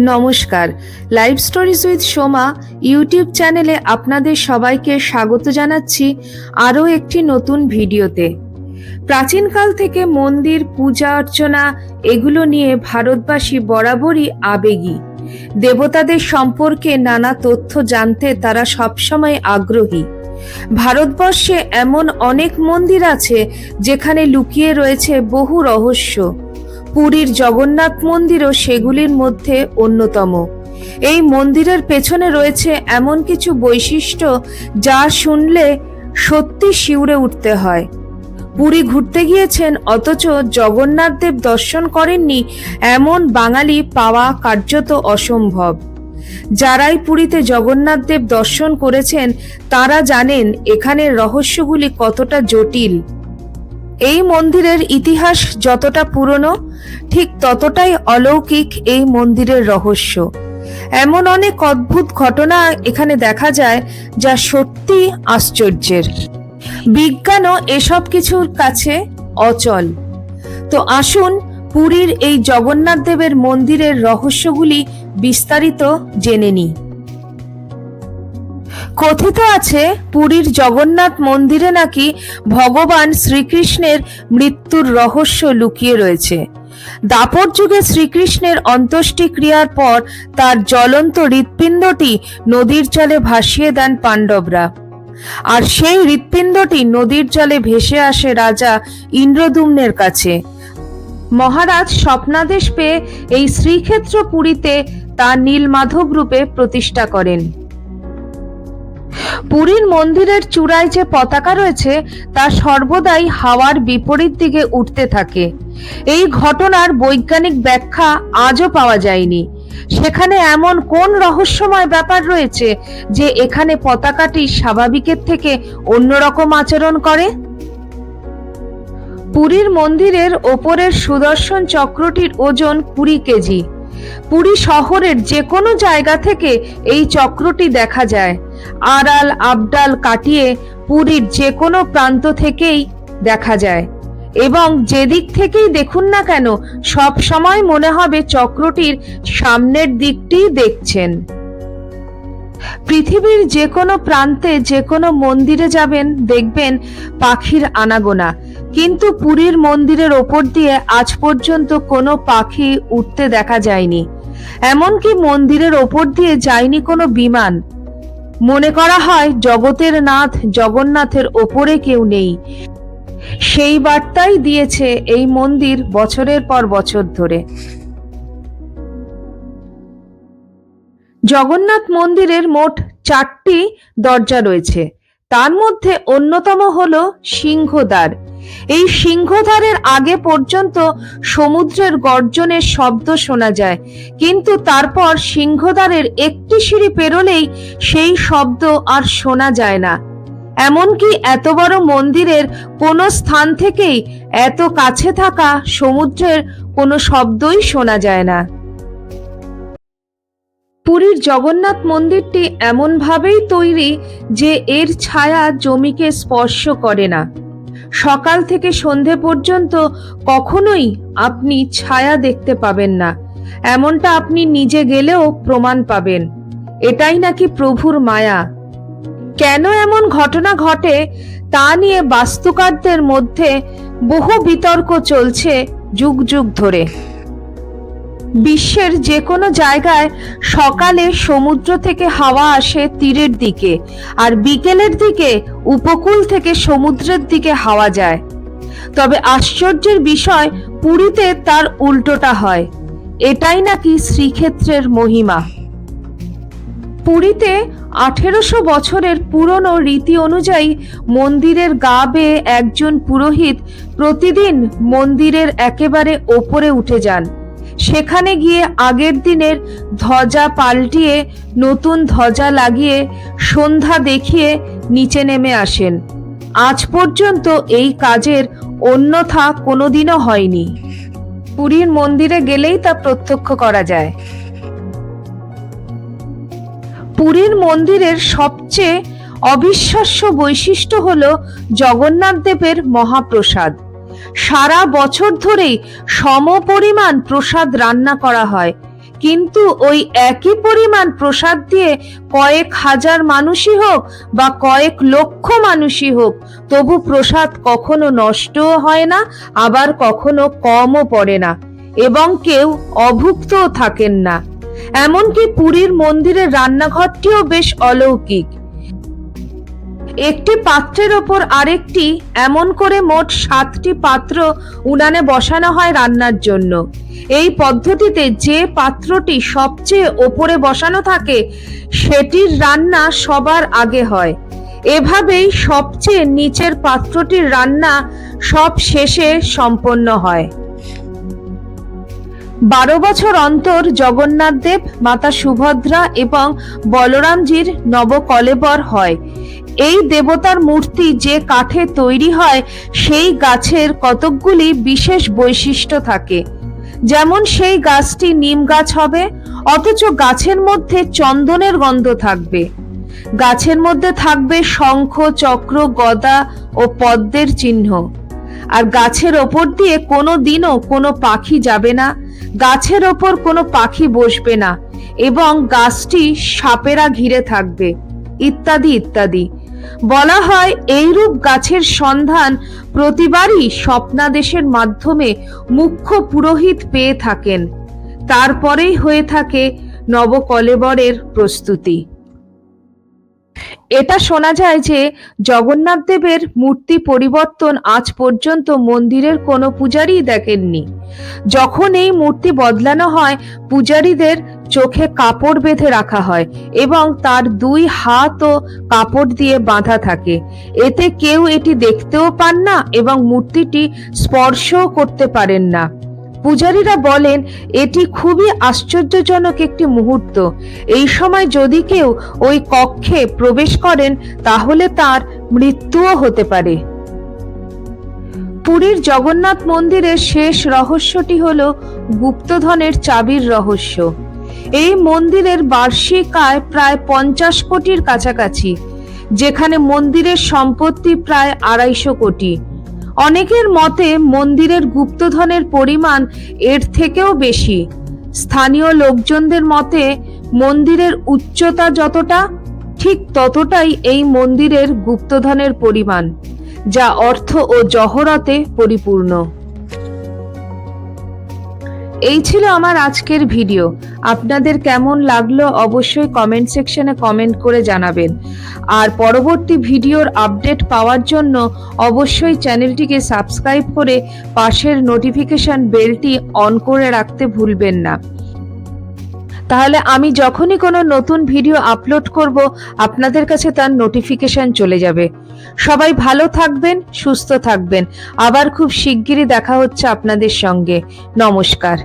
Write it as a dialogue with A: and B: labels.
A: নমস্কার। Live stories with Soma YouTube চ্যানেলে আপনাদের সবাইকে স্বাগত জানাচ্ছি আরও একটি নতুন ভিডিওতে। প্রাচীনকাল থেকে মন্দির, পূজা অর্চনা এগুলো নিয়ে ভারতবাসী বরাবরই আবেগী। দেবতাদের সম্পর্কে নানা তথ্য জানতে তারা সবসময় আগ্রহী। ভারতবর্ষে এমন অনেক মন্দির আছে যেখানে লুকিয়ে রয়েছে বহু রহস্য। পুরীর জগন্নাথ মন্দিরও সেগুলির মধ্যে অন্যতম। এই মন্দিরের পেছনে রয়েছে এমন কিছু বৈশিষ্ট্য যা শুনলে সত্যি শিউরে উঠতে হয়। পুরী ঘুরতে গিয়েছেন অথচ জগন্নাথ দেব দর্শন করেননি এমন বাঙালি পাওয়া কার্যত অসম্ভব। যারাই পুরীতে জগন্নাথ দেব দর্শন করেছেন, তারা জানেন এখানের রহস্যগুলি কতটা জটিল। এই মন্দিরের ইতিহাস যতটা পুরনো, ঠিক ততটাই অলৌকিক এই মন্দিরের রহস্য। এমন অনেক অদ্ভুত ঘটনা এখানে দেখা যায় যা সত্যি আশ্চর্যের। বিজ্ঞানও এসব কিছুর কাছে অচল। তো আসুন পুরীর এই জগন্নাথ দেবের মন্দিরের রহস্যগুলি বিস্তারিত জেনে নিই। কথিত আছে, পুরীর জগন্নাথ মন্দিরে নাকি ভগবান শ্রীকৃষ্ণের মৃত্যুর রহস্য লুকিয়ে রয়েছে। দাপর যুগে শ্রীকৃষ্ণের অন্ত্যেষ্টি ক্রিয়ার পর তার জ্বলন্ত হৃৎপিণ্ডটি নদীর জলে ভাসিয়ে দেন পাণ্ডবরা। আর সেই হৃৎপিণ্ডটি নদীর জলে ভেসে আসে রাজা ইন্দ্রদুম্নের কাছে। মহারাজ স্বপ্নাদেশ পেয়ে এই শ্রীক্ষেত্র পুরীতে তা নীলমাধব রূপে প্রতিষ্ঠা করেন। পুরীর মন্দিরের চূড়ায় যে পতাকা রয়েছে, তা সর্বদাই হাওয়ার বিপরীত দিকে উঠতে থাকে। এই ঘটনার বৈজ্ঞানিক ব্যাখ্যা আজও পাওয়া যায়নি। সেখানে এমন কোন রহস্যময় ব্যাপার রয়েছে যে এখানে পতাকাটি স্বাভাবিকের থেকে অন্যরকম আচরণ করে? পুরীর মন্দিরের ওপরের সুদর্শন চক্রটির ওজন কুড়ি কেজি। পুরী শহরের যে কোনো জায়গা থেকে এই চক্রটি দেখা যায়। আড়াল, আবডাল কাটিয়ে পুরীর যে কোনো প্রান্ত থেকেই দেখা যায়। এবং যেদিক থেকেই দেখুন না কেন সব সময় মনে হবে চক্রটির সামনের দিকটি দেখছেন। পৃথিবীর যে কোনো প্রান্তে, যে কোনো মন্দিরে যাবেন, দেখবেন পাখির আনাগোনা। কিন্তু পুরীর মন্দিরের ওপর দিয়ে আজ পর্যন্ত কোনো পাখি উঠতে দেখা যায়নি। এমনকি মন্দিরের ওপর দিয়ে যায়নি কোনো বিমান। মনে করা হয়, জগতের নাথ জগন্নাথের ওপরে কেউ নেই। সেই বার্তাই দিয়েছে এই মন্দির বছরের পর বছর ধরে। জগন্নাথ মন্দিরের মোট চারটি দরজা রয়েছে। তার মধ্যে অন্যতম হল সিংহদ্বার। এই সিংহদ্বারের আগে পর্যন্ত সমুদ্রের গর্জনের শব্দ শোনা যায়, কিন্তু তারপর সিংহদ্বারের একটি সিঁড়ি পেরোলেই সেই শব্দ আর শোনা যায় না। এমনকি এত বড় মন্দিরের কোনো স্থান থেকেই এত কাছে থাকা সমুদ্রের কোনো শব্দই শোনা যায় না। পুরীর জগন্নাথ মন্দিরটি এমনভাবেই তৈরি যে এর ছায়া জমিকে স্পর্শ করে না। সকাল থেকে সন্ধে পর্যন্ত কখনোই আপনি ছায়া দেখতে পাবেন না। এমনটা আপনি নিজে গেলেও প্রমাণ পাবেন। এটাই নাকি প্রভুর মায়া। কেন এমন ঘটনা ঘটে তা নিয়ে বাস্তুকারদের মধ্যে বহু বিতর্ক চলছে যুগ যুগ ধরে। বিশ্বের যে কোনো জায়গায় সকালে সমুদ্র থেকে হাওয়া আসে তীরের দিকে, আর বিকেলের দিকে উপকূল থেকে সমুদ্রের দিকে হাওয়া যায়। তবে আশ্চর্যের বিষয়, পুরীতে তার উল্টোটা হয়। এটাই নাকি শ্রীক্ষেত্রের মহিমা। পুরীতে আঠেরোশো বছরের পুরনো রীতি অনুযায়ী মন্দিরের গা বেয়ে একজন পুরোহিত প্রতিদিন মন্দিরের একেবারে ওপরে উঠে যান। সেখানে গিয়ে আগের দিনের ধ্বজা পাল্টিয়ে নতুন ধ্বজা লাগিয়ে সন্ধ্যা দেখিয়ে নিচে নেমে আসেন। আজ পর্যন্ত এই কাজের অন্যথা কোনোদিনও হয়নি। পুরীর মন্দিরে গেলেই তা প্রত্যক্ষ করা যায়। পুরীর মন্দিরের সবচেয়ে অবিশ্বাস্য বৈশিষ্ট্য হল জগন্নাথ দেবের মহাপ্রসাদ। সারা বছর ধরেই সমপরিমাণ প্রসাদ রান্না করা হয়। কিন্তু ওই একই পরিমাণ প্রসাদ দিয়ে কয়েক হাজার মানুষই হোক বা কয়েক লক্ষ মানুষই হোক, তবু প্রসাদ কখনো নষ্টও হয় না, আবার কখনো কমও পড়ে না এবং কেউ অভুক্তও থাকেন না। এমনকি পুরীর মন্দিরের রান্নাঘরটিও বেশ অলৌকিক। একটি পাত্রের ওপর আরেকটি, এমন করে মোট সাতটি পাত্র উনানে বসানো হয় রান্নার জন্য। এই পদ্ধতিতে যে পাত্রটি সবচেয়ে ওপরে বসানো থাকে, সেটির রান্না সবার আগে হয়। এভাবেই সবচেয়ে নিচের পাত্রটির রান্না সব শেষে সম্পন্ন হয়। বারো বছর অন্তর জগন্নাথ দেব, মাতা সুভদ্রা এবং বলরামজির নবকলেবর হয়। এই দেবতার মূর্তি যে কাঠে তৈরি হয়, সেই গাছের কতকগুলি বিশেষ বৈশিষ্ট্য থাকে। যেমন সেই গাছটি নিম গাছ হবে, অথচ গাছের মধ্যে চন্দনের গন্ধ থাকবে। গাছের মধ্যে থাকবে শঙ্খ, চক্র, গদা ও পদ্মের চিহ্ন। আর গাছের ওপর দিয়ে কোনো দিনও কোনো পাখি যাবে না, গাছের ওপর কোনো পাখি বসবে না, এবং গাছটি সাপেরা ঘিরে থাকবে। ইত্যাদি ইত্যাদি। বলা হয় এইরূপ গাছের সন্ধান প্রতিবারই স্বপ্নাদেশের মাধ্যমে মুখ্য পুরোহিত পেয়ে থাকেন। তারপরেই হয়ে থাকে নবকলেবরের প্রস্তুতি। এটা শোনা যায় যে জগন্নাথ দেবের মূর্তি পরিবর্তন আজ পর্যন্ত মন্দিরের কোনো পূজারই দেখেননি। যখন এই মূর্তি বদলানো হয়, পূজারীদের চোখে কাপড় বেঁধে রাখা হয় এবং তার দুই হাত ও কাপড় দিয়ে বাঁধা থাকে। এতে কেউ এটি দেখতেও পান না এবং মূর্তিটি স্পর্শও করতে পারেন না। পূজারীরা বলেন, এটি খুবই আশ্চর্যজনক একটি মুহূর্ত। এই সময় যদি কেউ ওই কক্ষে প্রবেশ করেন, তাহলে তার মৃত্যুও হতে পারে। পুরীর জগন্নাথ মন্দিরের শেষ রহস্যটি হল গুপ্তধনের চাবির রহস্য। এই মন্দিরের বার্ষিক আয় প্রায় পঞ্চাশ কোটির কাছাকাছি, যেখানে মন্দিরের সম্পত্তি প্রায় আড়াইশো কোটি। অনেকের মতে মন্দিরের গুপ্তধনের পরিমাণ এর থেকেও বেশি। স্থানীয় লোকজনদের মতে মন্দিরের উচ্চতা যতটা, ঠিক ততটাই এই মন্দিরের গুপ্তধনের পরিমাণ, যা অর্থ ও জহরতে পরিপূর্ণ। এই ছিল আমার আজকের ভিডিও। আপনাদের কেমন লাগল অবশ্যই কমেন্ট সেকশনে কমেন্ট করে জানাবেন। আর পরবর্তী ভিডিওর আপডেট পাওয়ার জন্য অবশ্যই চ্যানেলটিকে সাবস্ক্রাইব করে পাশের নোটিফিকেশন বেলটি অন করে রাখতে ভুলবেন না। তাহলে আমি যখনই কোনো নতুন ভিডিও আপলোড করব, আপনাদের কাছে তার নোটিফিকেশন চলে যাবে। সবাই ভালো থাকবেন, সুস্থ থাকবেন। আবার খুব শিগগিরই দেখা হচ্ছে আপনাদের সঙ্গে। নমস্কার।